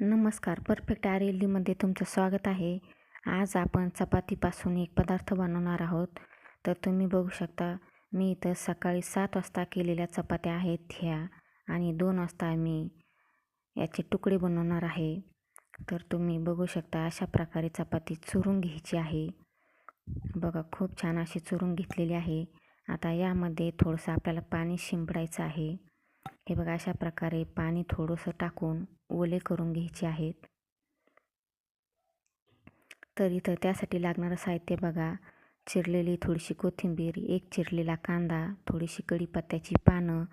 नमस्कार. Perfect R L डीमध्ये तुमचं स्वागत आहे. आज आपण चपातीपासून एक पदार्थ बनवणार आहोत. तर तुम्ही बघू शकता मी इथं सकाळी सात वाजता केलेल्या चपात्या आहेत ह्या आणि दोन वाजता मी याचे तुकडे बनवणार आहे. तर तुम्ही बघू शकता अशा प्रकारे चपाती चुरून घ्यायची आहे. बघा खूप छान अशी चुरून घेतलेली आहे. आता यामध्ये थोडंसं आपल्याला पाणी शिंपडायचं आहे. हे बघा अशा प्रकारे पाणी थोडंसं टाकून ओले करून घ्यायचे आहेत. तर इथं त्यासाठी लागणारं साहित्य बघा चिरलेली थोडीशी कोथिंबीर एक चिरलेला कांदा थोडीशी कढीपत्त्याची पानं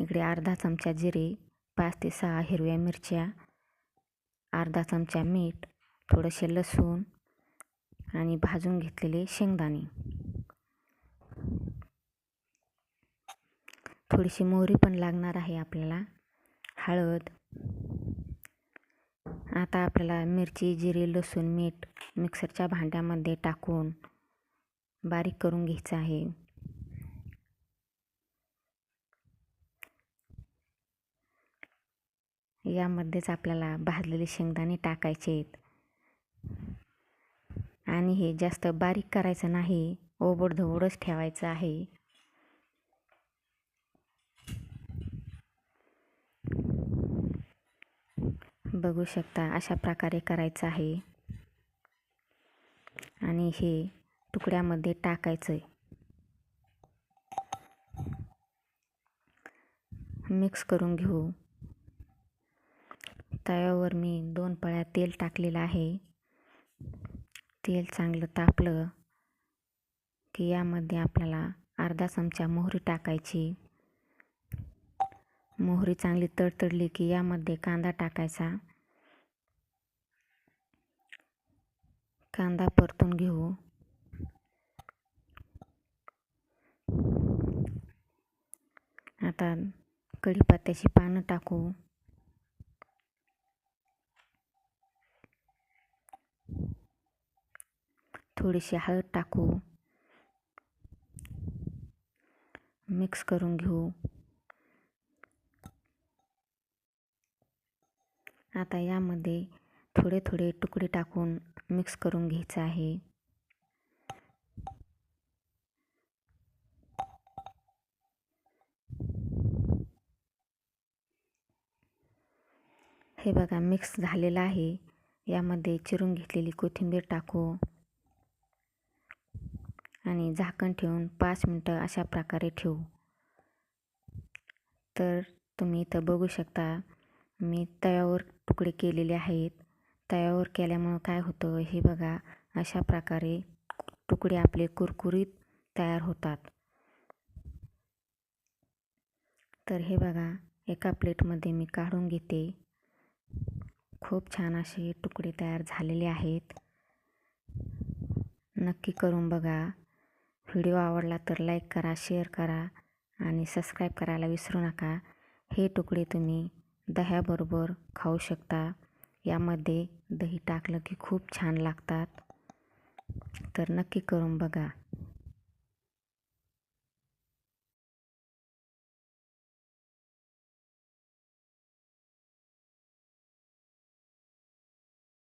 इकडे अर्धा चमचा जिरे पाच ते सहा हिरव्या मिरच्या अर्धा चमचा मीठ थोडंसे लसूण आणि भाजून घेतलेले शेंगदाणे. थोडीशी मोहरी पण लागणार आहे आपल्याला. हळद. आता आपल्याला मिरची जिरे लसूण मीठ मिक्सरच्या भांड्यामध्ये टाकून बारीक करून घ्यायचं आहे. यामध्येच आपल्याला भाजलेले शेंगदाणे टाकायचे आहेत. आणि हे जास्त बारीक करायचं नाही ओबडधोबडच ठेवायचं आहे. बघू शकता अशा प्रकारे करायचं आहे. आणि हे तुकड्यामध्ये टाकायचं आहे मिक्स करून घेऊ. तव्यावर मी दोन पळ्या तेल टाकलेलं आहे. तेल चांगलं तापलं की यामध्ये आपल्याला अर्धा चमचा मोहरी टाकायची. मोहरी चांगली तडतडली की यामध्ये कांदा टाकायचा. कांदा परतून घेऊ. आता कढीपत्त्याची पानं टाकू. थोडीशी हळद टाकू. मिक्स करून घेऊ. आता यामध्ये थोडे थोडे तुकडे टाकून मिक्स करून घ्यायचं आहे. हे बघा मिक्स झालेलं आहे. यामध्ये चिरून घेतलेली कोथिंबीर टाकू आणि झाकण ठेवून पाच मिनटं अशा प्रकारे ठेवू. तर तुम्ही इथं बघू शकता मी तव्यावर तुकडे केलेले आहेत. तव्यावर केल्यामुळं काय होतं हे बघा. अशा प्रकारे तुकडे आपले कुरकुरीत तयार होतात. तर हे बघा एका प्लेटमध्ये मी काढून घेते. खूप छान असे तुकडे तयार झालेले आहेत. नक्की करून बघा. व्हिडिओ आवडला तर लाईक करा शेअर करा आणि सबस्क्राईब करायला विसरू नका. हे तुकडे तुम्ही दह्याबरोबर खाऊ शकता. यामध्ये दही टाकलं की खूप छान लागतात. तर नक्की करून बघा.